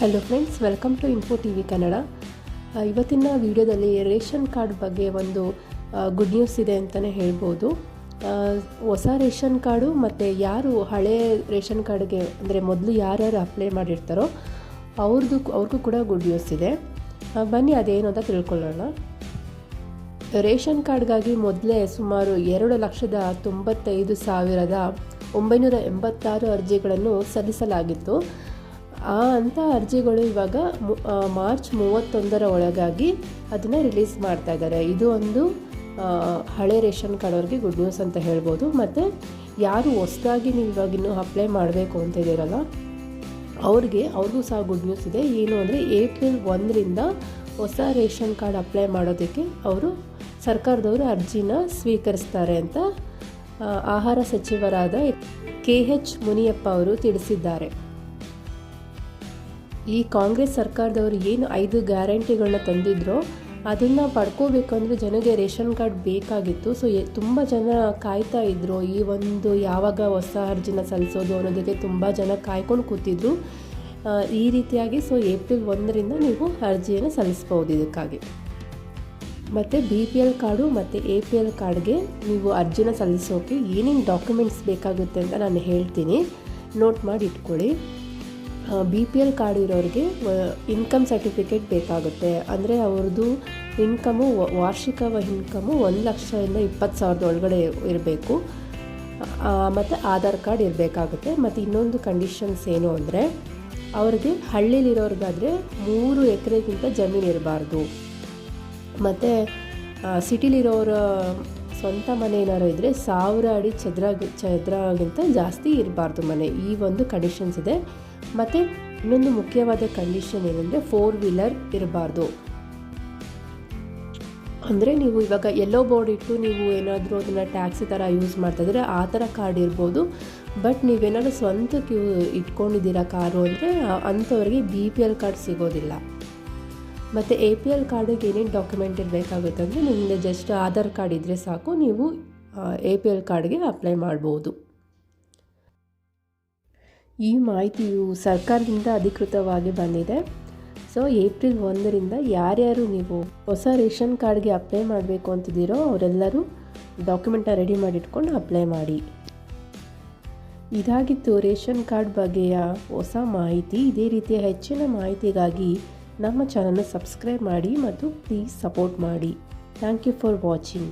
Hello friends welcome to info T V Kannada ಇವತ್ತಿನ ವಿಡಿಯೋದಲ್ಲಿ ration card ಬಗ್ಗೆ ಒಂದು ಗುಡ್ ನ್ಯೂಸ್ ಇದೆ ಅಂತಲೇ ಹೇಳ್ಬೋದು. ಹೊಸ ರೇಷನ್ ಕಾರ್ಡು ಮತ್ತು ಯಾರು ಹಳೆ ರೇಷನ್ ಕಾರ್ಡ್ಗೆ ಅಂದರೆ ಮೊದಲು ಯಾರ್ಯಾರು ಅಪ್ಲೈ ಮಾಡಿರ್ತಾರೋ ಅವ್ರದ್ದು ಅವ್ರಿಗೂ ಕೂಡ ಗುಡ್ ನ್ಯೂಸ್ ಇದೆ. ಬನ್ನಿ ಅದೇನು ಅಂತ ತಿಳ್ಕೊಳ್ಳೋಣ. ರೇಷನ್ ಕಾರ್ಡ್ಗಾಗಿ ಮೊದಲೇ ಸುಮಾರು ಎರಡು ಲಕ್ಷದ ತೊಂಬತ್ತೈದು ಸಾವಿರದ ಒಂಬೈನೂರ ಎಂಬತ್ತಾರು ಅರ್ಜಿಗಳನ್ನು ಸಲ್ಲಿಸಲಾಗಿತ್ತು. ಆ ಅಂಥ ಅರ್ಜಿಗಳು ಇವಾಗ ಮಾರ್ಚ್ ಮೂವತ್ತೊಂದರ ಒಳಗಾಗಿ ಅದನ್ನು ರಿಲೀಸ್ ಮಾಡ್ತಾ ಇದ್ದಾರೆ. ಇದು ಒಂದು ಹಳೆ ರೇಷನ್ ಕಾರ್ಡ್ ಅವ್ರಿಗೆ ಗುಡ್ ನ್ಯೂಸ್ ಅಂತ ಹೇಳ್ಬೋದು. ಮತ್ತು ಯಾರು ಹೊಸದಾಗಿ ನೀವು ಇವಾಗ ಇನ್ನೂ ಅಪ್ಲೈ ಮಾಡಬೇಕು ಅಂತ ಇದ್ದೀರಲ್ಲ, ಅವ್ರಿಗೆ, ಅವ್ರಿಗೂ ಸಹ ಗುಡ್ ನ್ಯೂಸ್ ಇದೆ. ಏನು ಅಂದರೆ ಏಪ್ರಿಲ್ ಒಂದರಿಂದ ಹೊಸ ರೇಷನ್ ಕಾರ್ಡ್ ಅಪ್ಲೈ ಮಾಡೋದಕ್ಕೆ ಅವರು ಸರ್ಕಾರದವರು ಅರ್ಜಿನ ಸ್ವೀಕರಿಸ್ತಾರೆ ಅಂತ ಆಹಾರ ಸಚಿವರಾದ ಕೆ ಎಚ್ ಮುನಿಯಪ್ಪ ಅವರು ತಿಳಿಸಿದ್ದಾರೆ. ಈ ಕಾಂಗ್ರೆಸ್ ಸರ್ಕಾರದವರು ಏನು ಐದು ಗ್ಯಾರಂಟಿಗಳನ್ನ ತಂದಿದ್ರೋ ಅದನ್ನು ಪಡ್ಕೋಬೇಕಂದ್ರೆ ಜನಗೆ ರೇಷನ್ ಕಾರ್ಡ್ ಬೇಕಾಗಿತ್ತು. ಸೊ ತುಂಬ ಜನ ಕಾಯ್ತಾ ಇದ್ದರು ಈ ಒಂದು ಯಾವಾಗ ಹೊಸ ಅರ್ಜಿನ ಸಲ್ಲಿಸೋದು ಅನ್ನೋದಕ್ಕೆ ತುಂಬ ಜನ ಕಾಯ್ಕೊಂಡು ಕೂತಿದ್ರು. ಈ ರೀತಿಯಾಗಿ ಸೊ ಏಪ್ರಿಲ್ ಒಂದರಿಂದ ನೀವು ಅರ್ಜಿಯನ್ನು ಸಲ್ಲಿಸ್ಬೋದು ಇದಕ್ಕಾಗಿ. ಮತ್ತು ಬಿ ಪಿ ಎಲ್ ಕಾರ್ಡು ಮತ್ತು ಎ ಪಿ ಎಲ್ ಕಾರ್ಡ್ಗೆ ನೀವು ಅರ್ಜಿನ ಸಲ್ಲಿಸೋಕೆ ಏನೇನು ಡಾಕ್ಯುಮೆಂಟ್ಸ್ ಬೇಕಾಗುತ್ತೆ ಅಂತ ನಾನು ಹೇಳ್ತೀನಿ. ನೋಟ್ ಮಾಡಿ ಇಟ್ಕೊಳ್ಳಿ. ಬಿ ಪಿ ಎಲ್ ಕಾರ್ಡ್ ಇರೋರಿಗೆ ಇನ್ಕಮ್ ಸರ್ಟಿಫಿಕೇಟ್ ಬೇಕಾಗುತ್ತೆ. ಅಂದರೆ ಅವ್ರದ್ದು ಇನ್ಕಮು ವಾರ್ಷಿಕ ಇನ್ಕಮು ಒಂದು ಲಕ್ಷದಿಂದ ಇಪ್ಪತ್ತು ಸಾವಿರದ ಒಳಗಡೆ ಇರಬೇಕು. ಮತ್ತು ಆಧಾರ್ ಕಾರ್ಡ್ ಇರಬೇಕಾಗುತ್ತೆ. ಮತ್ತು ಇನ್ನೊಂದು ಕಂಡೀಷನ್ಸ್ ಏನು ಅಂದರೆ, ಅವ್ರಿಗೆ ಹಳ್ಳಿಲಿರೋರಿಗಾದರೆ ಮೂರು ಎಕರೆಗಿಂತ ಜಮೀನು ಇರಬಾರ್ದು. ಮತ್ತು ಸಿಟಿಲಿರೋರ ಸ್ವಂತ ಮನೆ ಏನಾರು ಇದ್ದರೆ ಸಾವಿರ ಅಡಿ ಚದರ ಚದರಗಿಂತ ಜಾಸ್ತಿ ಇರಬಾರ್ದು ಮನೆ. ಈ ಒಂದು ಕಂಡೀಷನ್ಸ್ ಇದೆ. ಮತ್ತು ಇನ್ನೊಂದು ಮುಖ್ಯವಾದ ಕಂಡೀಷನ್ ಏನಂದರೆ ಫೋರ್ ವೀಲರ್ ಇರಬಾರ್ದು. ಅಂದರೆ ನೀವು ಇವಾಗ ಎಲ್ಲೋ ಬೋರ್ಡ್ ಇಟ್ಟು ನೀವು ಏನಾದರೂ ಅದನ್ನು ಟ್ಯಾಕ್ಸಿ ಥರ ಯೂಸ್ ಮಾಡ್ತಾಯಿದ್ರೆ ಆ ಥರ ಕಾರ್ಡ್ ಇರ್ಬೋದು. ಬಟ್ ನೀವೇನಾದ್ರು ಸ್ವಂತಕ್ಕೆ ಇಟ್ಕೊಂಡಿದ್ದೀರಾ ಕಾರು ಅಂದರೆ ಅಂಥವ್ರಿಗೆ ಬಿ ಪಿ ಎಲ್ ಕಾರ್ಡ್ ಸಿಗೋದಿಲ್ಲ. ಮತ್ತು ಎ ಪಿ ಎಲ್ ಕಾರ್ಡಿಗೆ ಏನೇನು ಡಾಕ್ಯುಮೆಂಟ್ ಇರಬೇಕಾಗುತ್ತೆ ಅಂದರೆ ನಿಮ್ಮದು ಜಸ್ಟ್ ಆಧಾರ್ ಕಾರ್ಡ್ ಇದ್ದರೆ ಸಾಕು, ನೀವು ಎ ಪಿ ಎಲ್ ಕಾರ್ಡ್ಗೆ ಅಪ್ಲೈ ಮಾಡ್ಬೋದು. ಈ ಮಾಹಿತಿಯು ಸರ್ಕಾರದಿಂದ ಅಧಿಕೃತವಾಗಿ ಬಂದಿದೆ. ಸೊ ಏಪ್ರಿಲ್ ಒಂದರಿಂದ ಯಾರ್ಯಾರು ನೀವು ಹೊಸ ರೇಷನ್ ಕಾರ್ಡ್ಗೆ ಅಪ್ಲೈ ಮಾಡಬೇಕು ಅಂತಿದ್ದೀರೋ ಅವರೆಲ್ಲರೂ ಡಾಕ್ಯುಮೆಂಟನ್ನ ರೆಡಿ ಮಾಡಿಟ್ಕೊಂಡು ಅಪ್ಲೈ ಮಾಡಿ. ಇದಾಗಿತ್ತು ರೇಷನ್ ಕಾರ್ಡ್ ಬಗ್ಗೆಯ ಹೊಸ ಮಾಹಿತಿ. ಇದೇ ರೀತಿಯ ಹೆಚ್ಚಿನ ಮಾಹಿತಿಗಾಗಿ ನಮ್ಮ ಚಾನಲ್ನ ಸಬ್ಸ್ಕ್ರೈಬ್ ಮಾಡಿ ಮತ್ತು ಪ್ಲೀಸ್ ಸಪೋರ್ಟ್ ಮಾಡಿ. Thank you for watching.